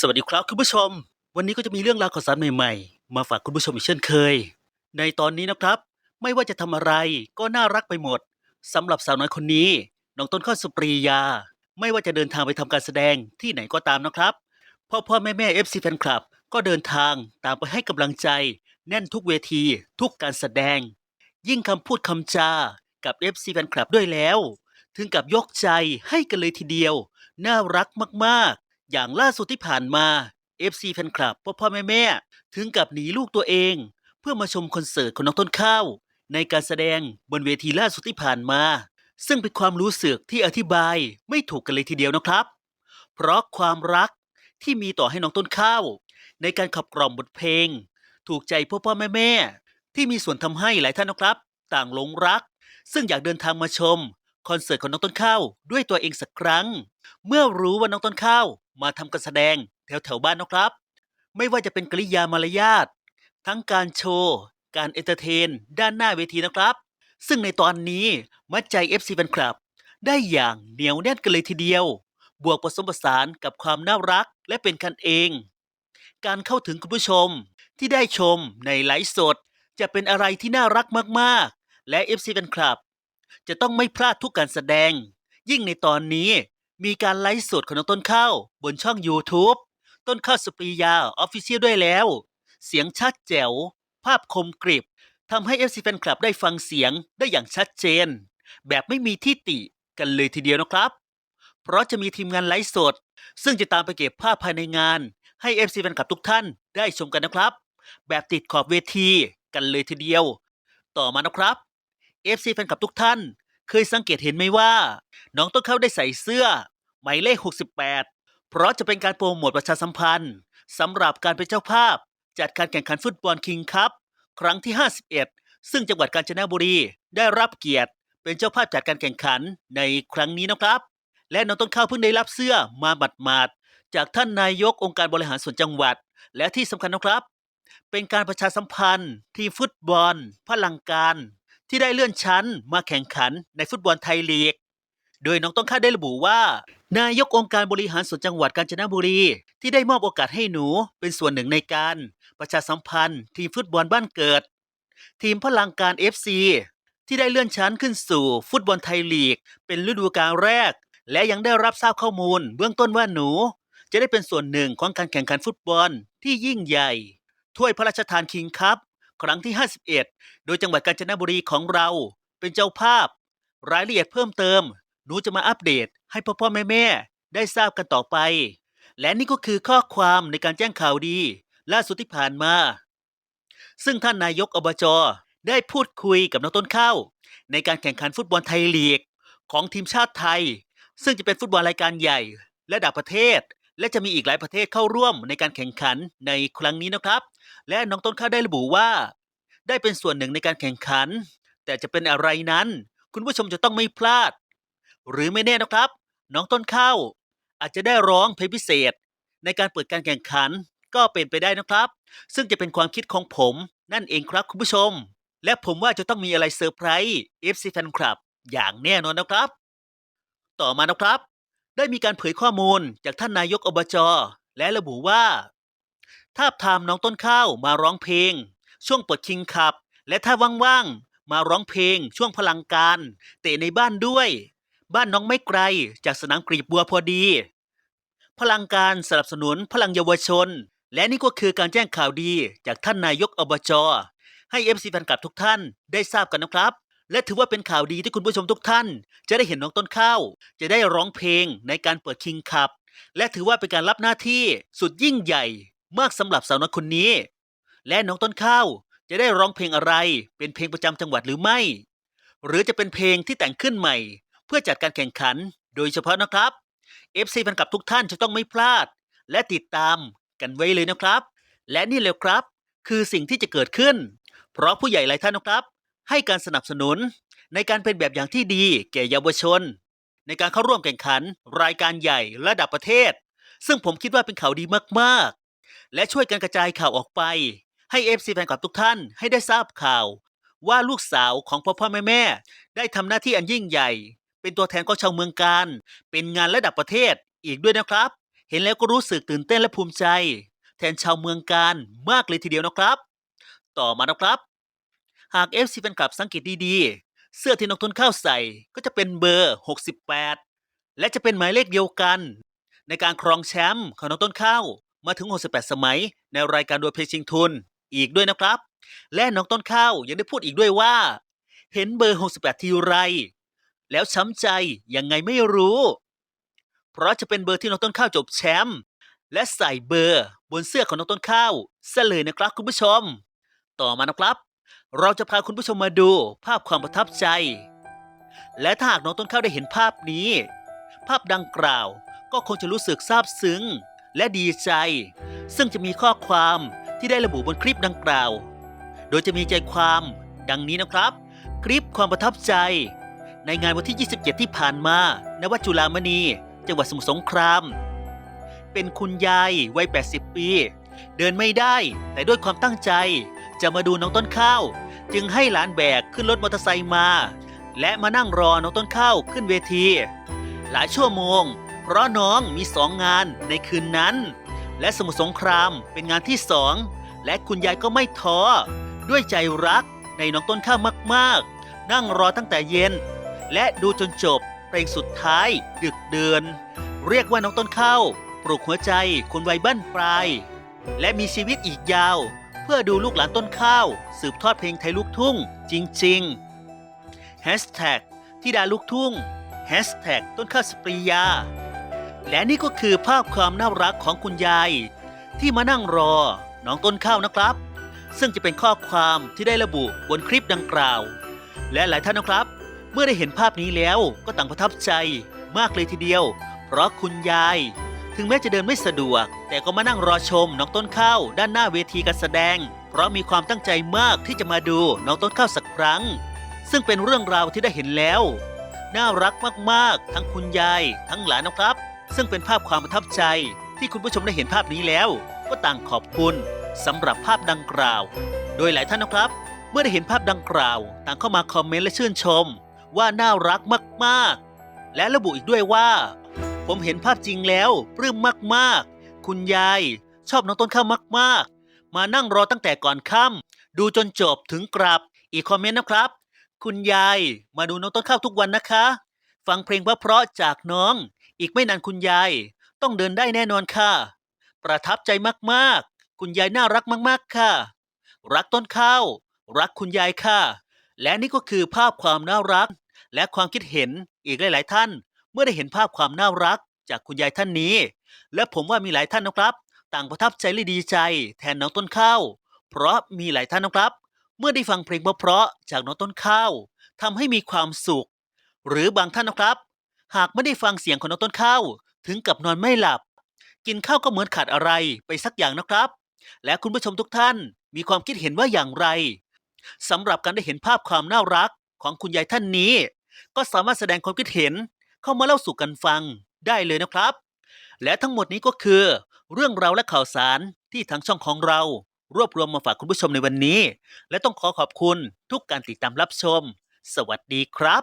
สวัสดีครับคุณผู้ชม วันนี้ก็จะมีเรื่องราวข่าวสารใหม่ๆ มาฝากคุณผู้ชมอีกเช่นเคย ในตอนนี้นะครับ ไม่ว่าจะทำอะไรก็น่ารักไปหมดสำหรับสาวน้อยคนนี้น้องต้นข้าวสุปรียา ไม่ว่าจะเดินทางไปทำการแสดงที่ไหนก็ตามนะครับ พ่อพ่อแม่แม่เอฟซีแฟนคลับ ก็เดินทางตามไปให้กำลังใจ แน่นทุกเวที ทุกการแสดง ยิ่งคำพูดคำจากับ FC แฟนคลับด้วยแล้ว ถึงกับยกใจให้กันเลยทีเดียว น่ารักมาก อย่างล่าสุดที่ผ่านมา FC แฟนคลับพ่อพ่อแม่แม่ถึงกับหนีลูกตัวเอง เพื่อมาชมคอนเสิร์ตของน้องต้นข้าว ในการแสดงบนเวทีล่าสุดที่ผ่านมา ซึ่งเป็นความรู้สึกที่อธิบายไม่ถูกกันเลยทีเดียวนะครับ เพราะความรักที่มีต่อให้น้องต้นข้าว ในการขับกล่อมบทเพลง ถูกใจพ่อพ่อแม่แม่ที่มีส่วนทำให้หลายท่านนะครับ ต่างหลงรัก ซึ่งอยากเดินทางมาชมคอนเสิร์ตของน้องต้นข้าวด้วยตัวเองสักครั้ง เมื่อรู้ว่าน้องต้นข้าว มาทำการแสดงแถวแถวๆบ้านนะครับ ไม่ว่าจะเป็นกริยามารยาททั้งการโชว์ การเอนเตอร์เทน ด้านหน้าเวทีนะครับ ซึ่งในตอนนี้มัดใจ FC แฟนคลับ ได้อย่างเหนียวแน่นกันเลยทีเดียว บวกผสมผสานกับความน่ารักและเป็นกันเอง การเข้าถึงคุณผู้ชมที่ได้ชมในไลฟ์สด จะเป็นอะไรที่น่ารักมากๆ และ FC แฟนคลับ จะต้องไม่พลาดทุกการแสดง ยิ่งในตอนนี้ มีการไลฟ์สดของน้องต้นข้าวบนช่อง YouTube ต้นข้าวสุปรียาออฟฟิเชียลด้วยแล้ว เสียงชัดแจ๋ว ภาพคมกริบทำให้ FC แฟนคลับได้ฟังเสียงได้อย่างชัดเจน แบบไม่มีที่ติกันเลยทีเดียวนะครับ เพราะจะมีทีมงานไลฟ์สด ซึ่งจะตามไปเก็บภาพภายในงาน ให้ FC แฟนคลับทุกท่านได้ชมกันนะครับ แบบติดขอบเวทีกันเลยทีเดียว ต่อมานะครับ FC แฟนคลับทุกท่าน เคยสังเกตเห็นไหมว่า น้องต้นข้าวได้ใส่เสื้อ หมายเลข 68 เพราะจะเป็นการโปรโมทประชาสัมพันธ์สำหรับการเป็นเจ้าภาพ จัดการแข่งขันฟุตบอลคิงคัพครั้งที่ 51 ซึ่งจังหวัดกาญจนบุรีได้รับเกียรติ เป็นเจ้าภาพจัดการแข่งขันในครั้งนี้นะครับ และน้องต้นข้าวเพิ่งได้รับเสื้อมาบัดมาดจากท่านนายกองค์การบริหารส่วนจังหวัด และที่สำคัญนะครับ เป็นการประชาสัมพันธ์ ทีมฟุตบอลพลังการ ที่ได้เลื่อนชั้นมาแข่งขันในฟุตบอลไทยลีก โดยน้องต้องข้าได้ระบุว่า นายกองค์การบริหารส่วนจังหวัดกาญจนบุรี ที่ได้มอบโอกาสให้หนูเป็นส่วนหนึ่งในการ ประชาสัมพันธ์ทีมฟุตบอลบ้านเกิด ทีมพลังการ FC ที่ได้เลื่อนชั้นขึ้นสู่ฟุตบอลไทยลีก เป็นฤดูกาลแรก และยังได้รับทราบข้อมูล เบื้องต้นว่าหนู จะได้เป็นส่วนหนึ่งของการแข่งขันฟุตบอลที่ยิ่งใหญ่ถ้วยพระราชทานคิงคัพ ครั้งที่ 51 โดยจังหวัดกาญจนบุรีของเรา เป็นเจ้าภาพ รายละเอียดเพิ่มเติม หนูจะมาอัปเดตให้พ่อพ่อแม่แม่ๆได้ทราบกันต่อไป และนี่ก็คือข้อความในการแจ้งข่าวดี ล่าสุดที่ผ่านมา ซึ่งท่านนายกอบจได้พูดคุยกับน้องต้นข้าวในการแข่งขันฟุตบอลไทยลีกของทีมชาติไทย ซึ่งจะเป็นฟุตบอลรายการใหญ่ระดับประเทศ และจะมีอีกหลายประเทศเข้าร่วมในการแข่งขันในครั้งนี้นะครับ และน้องต้นข้าวได้ระบุว่า ได้เป็นส่วนหนึ่งในการแข่งขัน แต่จะเป็นอะไรนั้น คุณผู้ชมจะต้องไม่พลาด หรือไม่แน่นะครับ น้องต้นข้าวอาจจะได้ร้องเพลงพิเศษ ในการเปิดการแข่งขันก็เป็นไปได้นะครับ ซึ่งจะเป็นความคิดของผมนั่นเองครับคุณผู้ชม และผมว่าจะต้องมีอะไรเซอร์ไพรส์ FC Fan Club อย่างแน่นอนนะครับ ต่อมานะครับ ได้มีการเผยข้อมูลจากท่านนายกอบจและระบุว่าทาบทามน้องต้นข้าวมาร้องเพลง ช่วงเปิดคิงคับ และถ้าว่างๆ มาร้องเพลง ช่วงพลังการ เตะในบ้านด้วย บ้านน้องไม่ไกลจากสนามกรีบบัวพอดี พลังการสนับสนุนพลังเยาวชน และนี่ก็คือการแจ้งข่าวดีจากท่านนายกอบจให้ FC แฟนคลับทุกท่านได้ทราบกันนะครับ และถือว่าเป็นข่าวดีที่คุณผู้ชมทุกท่าน จะได้เห็นน้องต้นข้าว จะได้ร้องเพลงในการเปิดคิงคับ และถือว่าเป็นการรับหน้าที่สุดยิ่งใหญ่มากสำหรับสาวน้อยคนนี้ และน้องต้นข้าวจะได้ร้องเพลงอะไร เป็นเพลงประจำจังหวัดหรือไม่ หรือจะเป็นเพลงที่แต่งขึ้นใหม่ เพื่อจัดการแข่งขัน โดยเฉพาะนะครับ FC แฟนคลับทุกท่านจะต้องไม่พลาด และติดตามกันไว้เลยนะครับ และนี่เลยครับ คือสิ่งที่จะเกิดขึ้น เพราะผู้ใหญ่หลายท่านนะครับ ให้การสนับสนุน ในการเป็นแบบอย่างที่ดี แก่เยาวชน ในการเข้าร่วมแข่งขัน รายการใหญ่ระดับประเทศ ซึ่งผมคิดว่าเป็นข่าวดีมากๆ และช่วยกันกระจายข่าวออกไป ให้ FC แฟนคลับทุกท่านให้ได้ทราบข่าว ว่าลูกสาวของพ่อพ่อแม่แม่ได้ทำหน้าที่อันยิ่งใหญ่ เป็นตัวแทนของชาวเมืองการ เป็นงานระดับประเทศอีกด้วยนะครับ เห็นแล้วก็รู้สึกตื่นเต้นและภูมิใจ แทนชาวเมืองการมากเลยทีเดียวนะครับ ต่อมานะครับ หาก FC แฟนคลับสังเกตดีๆ เสื้อที่น้องต้นข้าวใส่ก็จะเป็นเบอร์ 68 และจะเป็นหมายเลขเดียวกัน ในการครองแชมป์ของน้องต้นข้าวมาถึง 68 สมัย ในรายการดวลเพลงชิงทุนอีกด้วยนะครับ และน้องต้นข้าวยังได้พูดอีกด้วยว่า เห็นเบอร์ 68 ทีไร แล้วช้ำใจยังไงไม่รู้ เพราะจะเป็นเบอร์ที่น้องต้นข้าวจบแชมป์และใส่เบอร์บนเสื้อของน้องต้นข้าวซะเลยนะครับคุณผู้ชม ต่อมานะครับ เราจะพาคุณผู้ชมมาดูภาพความประทับใจ และถ้าหากน้องต้นข้าวได้เห็นภาพนี้ ภาพดังกล่าวก็คงจะรู้สึกซาบซึ้ง และดีใจ ซึ่งจะมีข้อความที่ได้ระบุบนคลิปดังกล่าว โดยจะมีใจความดังนี้นะครับ คลิปความประทับใจ ในงานวันที่ 27 ที่ผ่านมาณวัดจุฬามณี จังหวัดสมุทรสงคราม เป็นคุณยายวัย 80 ปี เดินไม่ได้แต่ด้วยความตั้งใจ จะมาดูน้องต้นข้าว จึงให้หลานแบกขึ้นรถมอเตอร์ไซค์มา และมานั่งรอน้องต้นข้าวขึ้นเวที หลายชั่วโมง เพราะน้องมีสองงานในคืนนั้น และสมุทรสงครามเป็นงานที่สองและคุณยายก็ไม่ท้อด้วยใจรักในน้องต้นข้าวมากๆ นั่งรอตั้งแต่เย็น และดูจนจบเพลงสุดท้ายดึกเดือนเรียกว่าน้องต้นข้าวปลุกหัวใจคนวัยบ้านปลาย และมีชีวิตอีกยาว พื่อดูลูกหลานต้นข้าว สืบทอดเพลงไทยลูกทุ่ง จริงๆ Hashtag ที่ดาลูกทุ่ง Hashtag ต้นข้าวสปริยา และนี่ก็คือภาพความน่ารักของคุณยาย ที่มานั่งรอ น้องต้นข้าวนะครับ ซึ่งจะเป็นข้อความที่ได้ระบุบนคลิปดังกล่าว และหลายท่านนะครับ เมื่อได้เห็นภาพนี้แล้วก็ต่างประทับใจมากเลยทีเดียว เพราะคุณยาย ถึงแม้จะเดินไม่สะดวก แต่ก็มานั่งรอชมน้องต้นข้าวด้านหน้าเวทีการแสดง เพราะมีความตั้งใจมากที่จะมาดูน้องต้นข้าวสักครั้ง ซึ่งเป็นเรื่องราวที่ได้เห็นแล้ว น่ารักมากๆ ทั้งคุณยาย ทั้งหลานนะครับ ซึ่งเป็นภาพความประทับใจ ที่คุณผู้ชมได้เห็นภาพนี้แล้ว ก็ต่างขอบคุณสำหรับภาพดังกล่าว โดยหลายท่านนะครับ เมื่อได้เห็นภาพดังกล่าว ต่างเข้ามาคอมเมนต์และชื่นชม ว่าน่ารักมากๆ และระบุอีกด้วยว่า ผมเห็นภาพจริงแล้วปลื้มมากๆ คุณยาย ชอบน้องต้นข้าวมาก ๆ มานั่งรอตั้งแต่ก่อนค่ำดูจนจบถึงกลับ อีกคอมเมนต์นะครับ คุณยายมาดูน้องต้นข้าวทุกวันนะคะ ฟังเพลงเพราะๆจากน้อง อีกไม่นานคุณยาย ต้องเดินได้แน่นอนค่ะ ประทับใจมากๆ คุณยายน่ารักมากๆค่ะ รักต้นข้าว รักคุณยายค่ะ และนี่ก็คือภาพความน่ารัก และความคิดเห็นอีกหลาย ๆ ท่าน เมื่อได้เห็นภาพความน่ารักจากคุณยายท่านนี้ และผมว่ามีหลายท่านนะครับ ต่างประทับใจและดีใจ แทนน้องต้นข้าว เพราะมีหลายท่านนะครับ เมื่อได้ฟังเพลงเพราะๆจากน้องต้นข้าวทำให้มีความสุข หรือบางท่านนะครับ หากไม่ได้ฟังเสียงของน้องต้นข้าว ถึงกับนอนไม่หลับ กินข้าวก็เหมือนขาดอะไรไปสักอย่างนะครับ และคุณผู้ชมทุกท่านมีความคิดเห็นว่าอย่างไรสำหรับการได้เห็นภาพความน่ารักของคุณยายท่านนี้ ก็สามารถแสดงความคิดเห็น เข้ามาเล่าสู่กันฟังได้เลยนะครับ และทั้งหมดนี้ก็คือ เรื่องราวและข่าวสารที่ทางช่องของเรา รวบรวมมาฝากคุณผู้ชมในวันนี้ และต้องขอขอบคุณทุกการติดตามรับชม สวัสดีครับ